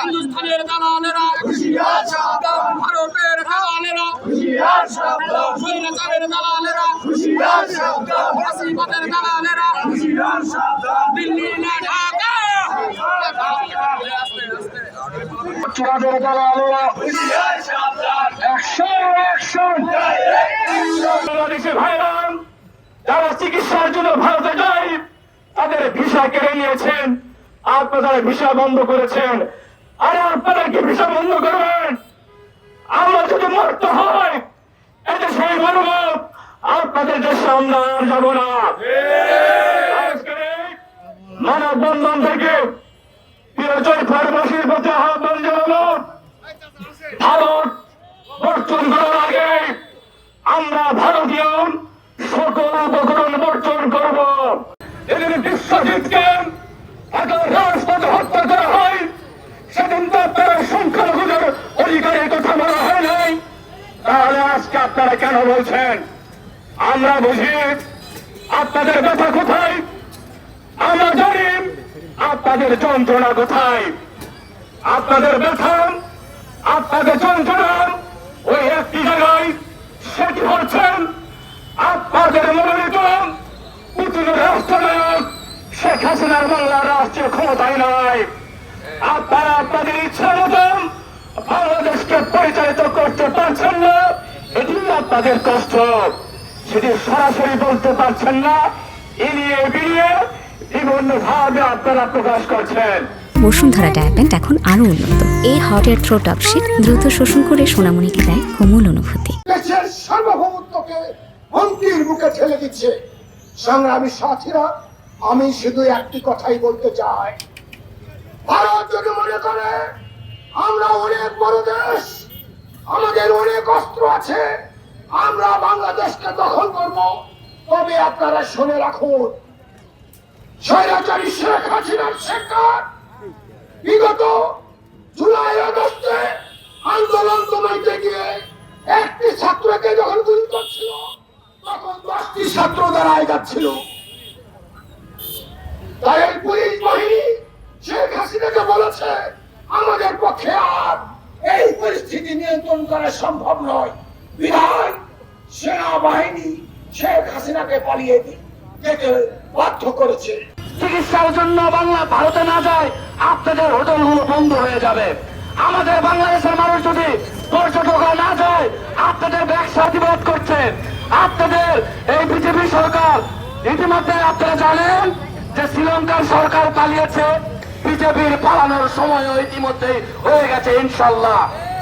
হিন্দুস্থানের দালালেরা ভারতের দালালেরা স্বৈরাচারের দালালেরা ফাঁসিবাদের দালালেরা দিল্লি না ঢাকা। চূড়াদের দালালেরা একশো একশো। যারা চিকিৎসার জন্য ভারতে যায় তাদের ভিসা কেড়ে নিয়েছেন। আপনারা ভিসা বন্ধ করেছেন। আর আপনারা কি ভিসা বন্ধ করবেন। আমরা যদি মরতে হয়, এতে সেই মনোভাব আপনাদের দেশে আমরা আর যাব না। আজকের এই মানববন্ধন থেকে ফার্মাসির প্রতি আহ্বান জানানো ভারত বর্জন করার আগে আমরা ভারতীয় সকল উপকরণ বর্জন করব। এদিন বিশ্বজিৎকে ঢাকার রাজপথে হত্যা করা হয়, সেদিন তো আপনারা সংখ্যালঘুদের অধিকারের কথা বলা হয় নাই। তাহলে আজকে আপনারা কেন বলছেন? আমরা বুঝি। আপনাদের ব্যথা কোথায়? আমরা জানি। আপনাদের যন্ত্রণা কোথায়? আপনাদের ব্যথা, আপনাদের যন্ত্রণা শেখ হাসিনার বাংলার রাষ্ট্রীয় ক্ষমতায় নয় আপনারা আপনাদের ইচ্ছা মতন বাংলাদেশকে পরিচালিত করতে পারছেন না এটি আপনাদের কষ্ট। সেটি সরাসরি বলতে পারছেন না এ নিয়ে বেরিয়ে বিভিন্ন ভাবে আপনারা প্রকাশ করছেন। বসুন্ধরা ডায়াপেন্ট এখন আরও উন্নত। এই হট এয়ার থ্রো টপশিট দ্রুত শোষণ করে সোনামণিকে দেয় কোমল অনুভূতি। দেশের সার্বভৌমত্বকে হুমকির মুখে ঠেলে দিচ্ছে। সংগ্রামী সাথীরা আমি শুধু একটি কথাই বলতে চাই। ভারত যদি মনে করে, আমরা অনেক বড় দেশ, আমাদের অনেক অস্ত্র আছে, আমরা বাংলাদেশকে দখল করব, তবে আপনারা শুনে রাখুন, স্বৈরাচারী শেখ হাসিনার শেখার বিগত জুলাই আগস্টে আন্দোলন দমাইতে গিয়ে একটি ছাত্রকে যখন গুলি করছিল, তখন দশটি ছাত্র দাঁড়ায় যাচ্ছিল তাই এই পুলিশ বাহিনী শেখ হাসিনাকে বলেছে, আমাদের পক্ষে আর এই পরিস্থিতি নিয়ন্ত্রণ করা সম্ভব নয়। বিধায় সেনাবাহিনী শেখ হাসিনাকে পালিয়ে যেতে বাধ্য করেছে। চিকিৎসার জন্য বাংলা ভারতে না যায়, আপনাদের হোটেলগুলো বন্ধ হয়ে যাবে। আমাদের বাংলাদেশের মানুষ যদি পর্যটকরা না যায়, আপনাদের ব্যবসা প্রতিবাদ করছে। আপনাদের এই বিজেপি সরকার ইতিমধ্যে, আপনারা জানেন যে শ্রীলঙ্কার সরকার পালিয়েছে বিজেপির পালানোর সময় ইতিমধ্যে হয়ে গেছে ইনশাল্লাহ।